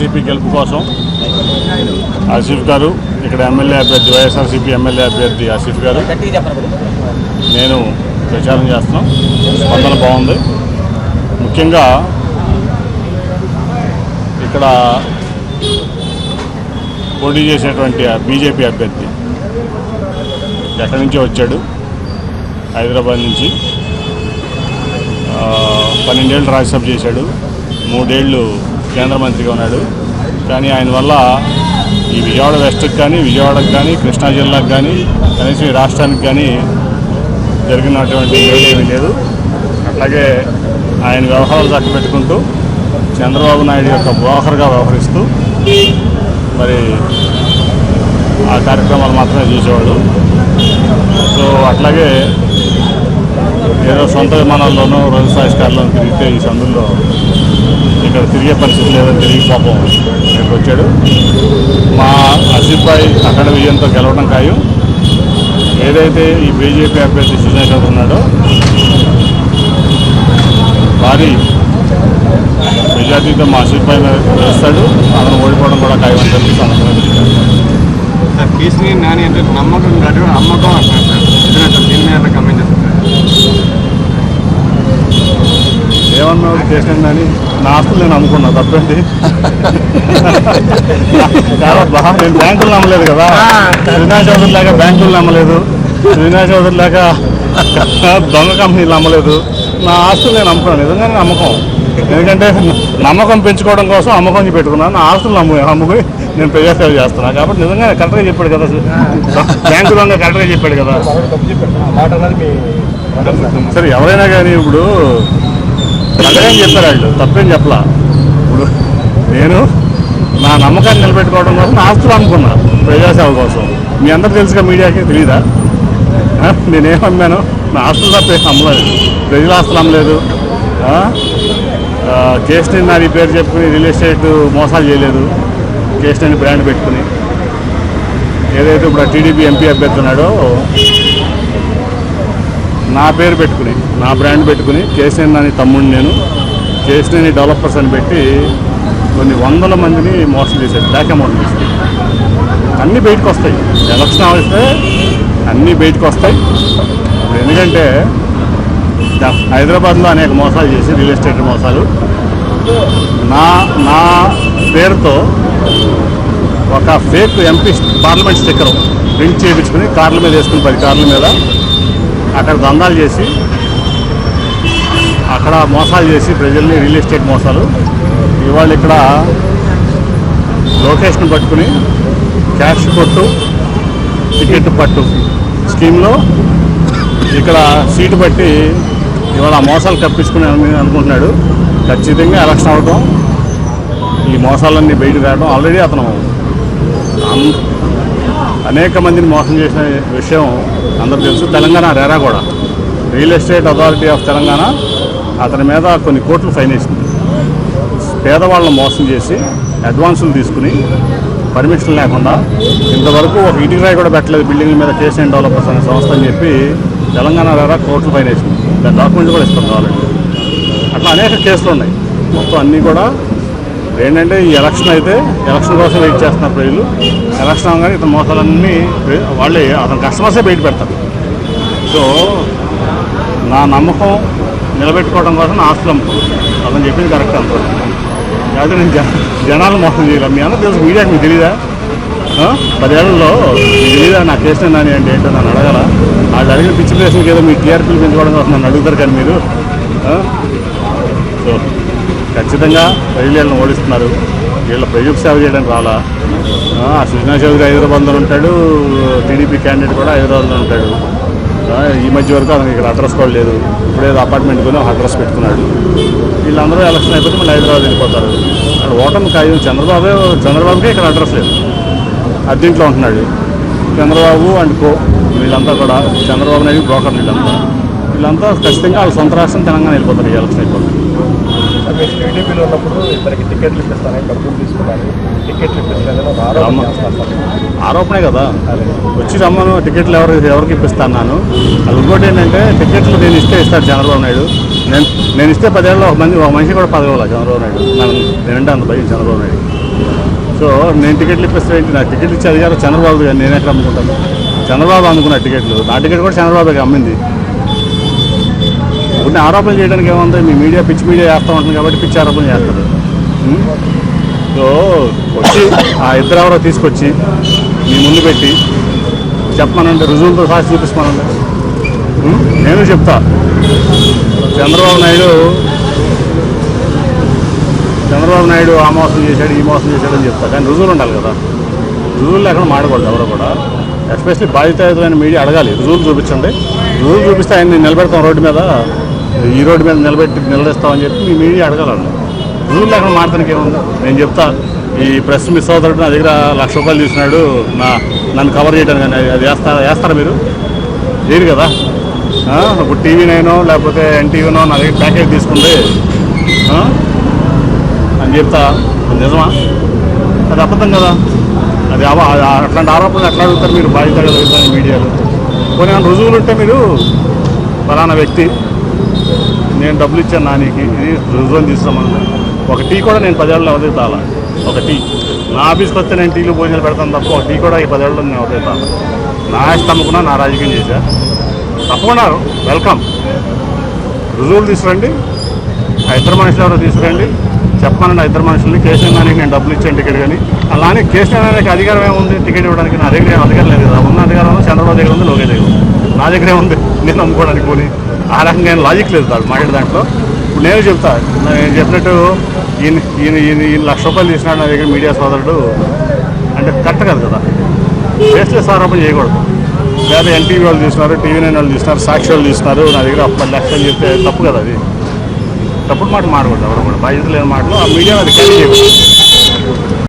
వైఎస్ఆర్సీపీ గెలుపు కోసం ఆసిఫ్ గారు ఇక్కడ ఎమ్మెల్యే అభ్యర్థి వైఎస్ఆర్సీపీ ఎమ్మెల్యే అభ్యర్థి ఆసిఫ్ గారు. నేను ప్రచారం చేస్తున్నాం. స్పందన బాగుంది. ముఖ్యంగా ఇక్కడ పోటీ చేసినటువంటి బీజేపీ అభ్యర్థి ఎక్కడి నుంచి వచ్చాడు? హైదరాబాద్ నుంచి. పన్నెండేళ్ళు రాజ్యసభ చేశాడు. మూడేళ్ళు కేంద్ర మంత్రిగా ఉన్నాడు. కానీ ఆయన వల్ల ఈ విజయవాడ వెస్ట్కి కానీ విజయవాడకు కానీ కృష్ణా జిల్లాకు కానీ కనీసం ఈ రాష్ట్రానికి కానీ జరిగినటువంటి ఏమీ లేదు. అట్లాగే ఆయన వ్యవహారాలు చక్కబెట్టుకుంటూ చంద్రబాబు నాయుడు యొక్క బ్రోకర్గా వ్యవహరిస్తూ మరి ఆ కార్యక్రమాలు మాత్రమే చూసేవాడు. సో అట్లాగే ఏదో సొంత విమానాల్లోనూ రోజు స్థాయికారులను తిరిగితే ఈ సందుల్లో ఇక్కడ తిరిగే పరిస్థితి లేదని తిరిగి పాపం ఇక్కడికి వచ్చాడు. మా అసిఫ్ భాయ్ అక్కడ విజయంతో గెలవడం ఖాయం. ఏదైతే ఈ బీజేపీ అభ్యర్థి సుజయ్ ఉన్నాడో భారీ మెజార్టీతో మా అసిఫ్ భాయ్ వేస్తాడు. అతను ఓడిపోవడం కూడా ఖాయం అని చెప్పి సార్ కేసీఆర్ నాని అంటే నమ్మకం నమ్మకం అమ్మకం సార్ నిజమే దీని మీద కమెంట్ ఏమన్నావు చేసాను అని నా ఆస్తులు నేను అమ్ముకున్నా కాదబ్బా నేను బ్యాంకులు నమ్మలేదు కదా. శ్రీనాథ్ చౌదరి లేక బ్యాంకులు నమ్మలేదు. శ్రీనాథ్ చౌదరి లేక దొంగ కంపెనీలు నమ్మలేదు. నా ఆస్తులు నేను అమ్ముకున్నాను నిజంగానే నమ్మకం. ఎందుకంటే నమ్మకం పెంచుకోవడం కోసం అమ్మకం పెట్టుకున్నాను నా ఆస్తులు నమ్ము అమ్ముకుని నేను ప్రజాసేవ చేస్తున్నాను కాబట్టి నిజంగానే కరెక్ట్గా చెప్పాడు కదా. బ్యాంకు దొంగ కరెక్ట్గా చెప్పాడు కదా. సరే ఎవరైనా కానీ ఇప్పుడు కరెక్ట్గా చెప్పారు వాళ్ళు? తప్పేం చెప్పలా? ఇప్పుడు నేను నా నమ్మకాన్ని నిలబెట్టుకోవడం కోసం నా ఆస్తులు అనుకున్నా ప్రజాసేవ కోసం. మీ అందరు తెలుసుగా మీడియాకి తెలీదా? ఆ? నేనేం అమ్మాను? నా ఆస్తులు తప్ప అమ్మలేదు. ప్రజల ఆస్తులు అమ్మలేదు. కేసుని నా పేరు చెప్పుకుని రియల్ ఎస్టేట్ మోసాలు చేయలేదు. కేసుని బ్రాండ్ పెట్టుకుని. ఏదైతే ఇప్పుడు టీడీపీ ఎంపీ అభ్యర్థి ఉన్నాడో నా పేరు పెట్టుకుని నా బ్రాండ్ పెట్టుకుని కేసీఎన్ అని తమ్ముడు నేను. కేసీఎన్ డెవలపర్స్ అని పెట్టి కొన్ని వందల మందిని మోసం చేశాడు బ్లాక్ అమౌంట్ చేశాడు. అన్నీ బయటకు వస్తాయి. ఎలక్షన్ వస్తే అన్నీ బయటకు వస్తాయి. ఎందుకంటే హైదరాబాద్లో అనేక మోసాలు చేసి రియల్ ఎస్టేట్ మోసాలు. నా నా పేరుతో ఒక fake MP parliament sticker print చేయించుకుని కార్ల మీద వేసుకుని పది కార్ల మీద అక్కడ దందాలు చేసి అక్కడ మోసాలు చేసి ప్రజల్ని రియల్ ఎస్టేట్ మోసాలు. ఇవాళ ఇక్కడ లొకేషన్ పట్టుకుని క్యాష్ కొట్టు టికెట్ పట్టు స్కీమ్లో ఇక్కడ సీటు బట్టి ఇవాళ ఆ మోసాలు కప్పించుకుని అనుకుంటున్నాడు. ఖచ్చితంగా ఎలక్షన్ అవడం ఈ మోసాలన్నీ బయటకు రావడం ఆల్రెడీ అతను అనేక మందిని మోసం చేసిన విషయం అందరూ తెలుసు. తెలంగాణ రేరా కూడా real estate authority of Telangana అతని మీద కొన్ని కోట్లు ఫైన్ వేసింది. పేదవాళ్ళని మోసం చేసి అడ్వాన్సులు తీసుకుని పర్మిషన్ లేకుండా ఇంతవరకు ఒక ఇటుక రాయి కూడా పెట్టలేదు బిల్డింగ్ల మీద కేసీఎన్ డెవలపర్స్ అనే సంస్థ అని చెప్పి తెలంగాణ రేరా కోట్లు ఫైన్ వేసింది. దాని డాక్యుమెంట్స్ కూడా ఇస్తాం కావాలండి అట్లా అనేక కేసులు ఉన్నాయి. మొత్తం అన్నీ కూడా ఏంటంటే ఈ ఎలక్షన్ అయితే ఎలక్షన్ కోసం వెయిట్ చేస్తున్నారు ప్రజలు. ఎలక్షన్ అవగానే ఇతని మోసాలన్నీ వాళ్ళే అతని కస్టమర్సే బయట పెడతారు. సో నా నమ్మకం నిలబెట్టుకోవడం కోసం నా ఆస్తులు అతను చెప్పింది కరెక్ట్ అనుకోండి అయితే నేను జన జనాలు మోసం చేయలేం. మీ అందరూ తెలుసు మీడియాకి మీకు తెలీదా? పదేళ్ళలో తెలీదా? నా కేసు నాని అంటే ఏంటో నన్ను అడగల? వాళ్ళు అడిగిన పిచ్చి ప్లేస్కి ఏదో మీ టీఆర్పీలు పెంచుకోవడం కోసం నన్ను అడుగుతారు కానీ మీరు. సో ఖచ్చితంగా ప్రజలను ఓడిస్తున్నారు. వీళ్ళ ప్రజలకు సేవ చేయడానికి రాలా ఆ, సుజనా చౌదరి హైదరాబాద్లో ఉంటాడు. టీడీపీ క్యాండిడేట్ కూడా హైదరాబాద్లో ఉంటాడు. ఈ మధ్య వరకు అతనికి ఇక్కడ అడ్రస్ కూడా లేదు. ఇప్పుడు ఏదో అపార్ట్మెంట్ కొని అడ్రస్ పెట్టుకున్నాడు. వీళ్ళందరూ ఎలక్షన్ అయిపోతే మళ్ళీ హైదరాబాద్ వెళ్ళిపోతారు. అక్కడ ఓటమి కాదు చంద్రబాబు చంద్రబాబుకే ఇక్కడ అడ్రస్ లేదు. అద్దీంట్లో ఉంటున్నాడు. చంద్రబాబు అండ్ కో వీళ్ళంతా కూడా చంద్రబాబు నాయుడు బ్రోకర్ వీళ్ళంతా. వీళ్ళంతా ఖచ్చితంగా వాళ్ళ సొంత రాష్ట్రం తెలంగాణ వెళ్ళిపోతారు ఈ ఎలక్షన్ అయిపోతారు మీరు టీడీపీలో ఉన్నప్పుడు ఇద్దరికి టికెట్లు ఇప్పిస్తానని డబ్బులు తీసుకున్నారు. టికెట్లు ఇప్పిస్తానని ఒక ఆరోపణ కదా? వచ్చి రమ్మను టికెట్లు ఎవరు ఎవరికి ఇప్పిస్తాను అది ఇంకోటి ఏంటంటే టికెట్లు నేను ఇస్తే ఇస్తాడు చంద్రబాబు నాయుడు. నేను నేను ఇస్తే పదేళ్ళు ఒక మంది ఒక మనిషి కూడా పదవాల చంద్రబాబు నాయుడు. నన్ను నేనంటే అంత భయం చంద్రబాబు నాయుడు. సో నేను టికెట్లు ఇప్పిస్తే ఏంటి? నాకు టికెట్లు ఇచ్చే అధికారం చంద్రబాబు గారు నేను ఎక్కడ అమ్ముకుంటాను. చంద్రబాబు అందుకున్న టికెట్లు. నా టికెట్ కూడా చంద్రబాబు అమ్మింది. కొన్ని ఆరోపణలు చేయడానికి ఏముంది? మీ మీడియా పిచ్చి మీడియా చేస్తూ ఉంటుంది కాబట్టి పిచ్చి ఆరోపణ చేస్తారు. సో వచ్చి ఆ ఇద్దరు ఎవరో తీసుకొచ్చి మీ ముందు పెట్టి చెప్పమనండి రుజువులతో సాక్షి చూపిస్తామనండి. నేను చెప్తా. చంద్రబాబు నాయుడు చంద్రబాబు నాయుడు ఆ మోసం చేశాడు ఈ మోసం చేశాడు అని చెప్తా. కానీ రుజువులు ఉండాలి కదా. రుజువులు లేకుండా మాడకూడదు ఎవరు కూడా. ఎస్పెషలీ బాధితులైన మీడియా అడగాలి. రుజువులు చూపించండి. రుజువులు చూపిస్తే ఆయన నిలబెడతాం రోడ్డు మీద. ఈ రోడ్డు మీద నిలబెట్టి నిలదీస్తామని చెప్పి మీ మీడియా అడగాలండి. రూల్ లేకుండా మాడతానికి ఏముంది? నేను చెప్తా ఈ ప్రెస్ మిస్ అవుతాడు నా దగ్గర లక్ష రూపాయలు తీసుకున్నాడు నా నన్ను కవర్ చేయడానికి కానీ అది వేస్తారా వేస్తారా మీరు? లేదు కదా? ఇప్పుడు టీవీ నైనో లేకపోతే ఎన్టీవీనో నా దగ్గర ప్యాకేజ్ తీసుకుంది అని చెప్తా. నిజమా? అది అబద్ధం కదా? అది అట్లాంటి ఆరోపణలు ఎట్లా అడుగుతారు మీరు? బాధ్యత కలుగుతారు మీడియాలో? కొన్ని ఏమైనా రుజువులు ఉంటే మీరు ఫలానా వ్యక్తి నేను డబ్బులు ఇచ్చాను నానికి ఇది రుజువుని తీస్తామని ఒక టీ కూడా నేను పదేళ్ళు అవదే తాల ఒక టీ. నా ఆఫీస్కి వస్తే నేను టీలు భోజనాలు పెడతాను తప్ప ఒక టీ కూడా ఈ పదేళ్ళు నేను అవదే తాల నా ఇష్టం నా రాజకీయం చేశా. తప్పకుండా వెల్కమ్. రుజువులు తీసుకురండి. ఆ ఇద్దరు మనుషులు ఎవరో తీసుకురండి. చెప్పమనండి ఇద్దరు మనుషుల్ని. కేసీఆర్ నానికి నేను డబ్బులు ఇచ్చాను టికెట్ కానీ. అలానే కేసీఆర్ నానికి అధికారం ఏముంది? టికెట్ ఇవ్వడానికి నా దగ్గర అధికారం లేదు కదా. ఉన్న అధికారం చంద్రబాబు దగ్గర ఉంది లోకే దగ్గర ఉంది. నా దగ్గరే ఉంది నేను అమ్ముకోవడానికి పోనీ. ఆ రకంగా లాజిక్ లేదు దాంట్లో మాట్లాడే దాంట్లో. ఇప్పుడు నేను చెప్తా నేను చెప్పినట్టు ఈయన ఈయన ఈయన ఈయన లక్ష రూపాయలు తీసినాడు నా దగ్గర మీడియా సోదరుడు. అంటే కరెక్ట్ కాదు కదా. ఫేస్లెస్ ఆరోపణ చేయకూడదు. లేదా ఎన్టీవీ వాళ్ళు చూస్తున్నారు టీవీ నైన్ వాళ్ళు తీస్తున్నారు సాక్షి వాళ్ళు తీస్తున్నారు నా దగ్గర పది లక్షలు చెప్తే తప్పు కదా అది. తప్పుడు మాట మాడకూడదు ఎవరు కూడా. బాధ్యత లేని మాటలు ఆ మీడియా అది క్యారీ చేయకూడదు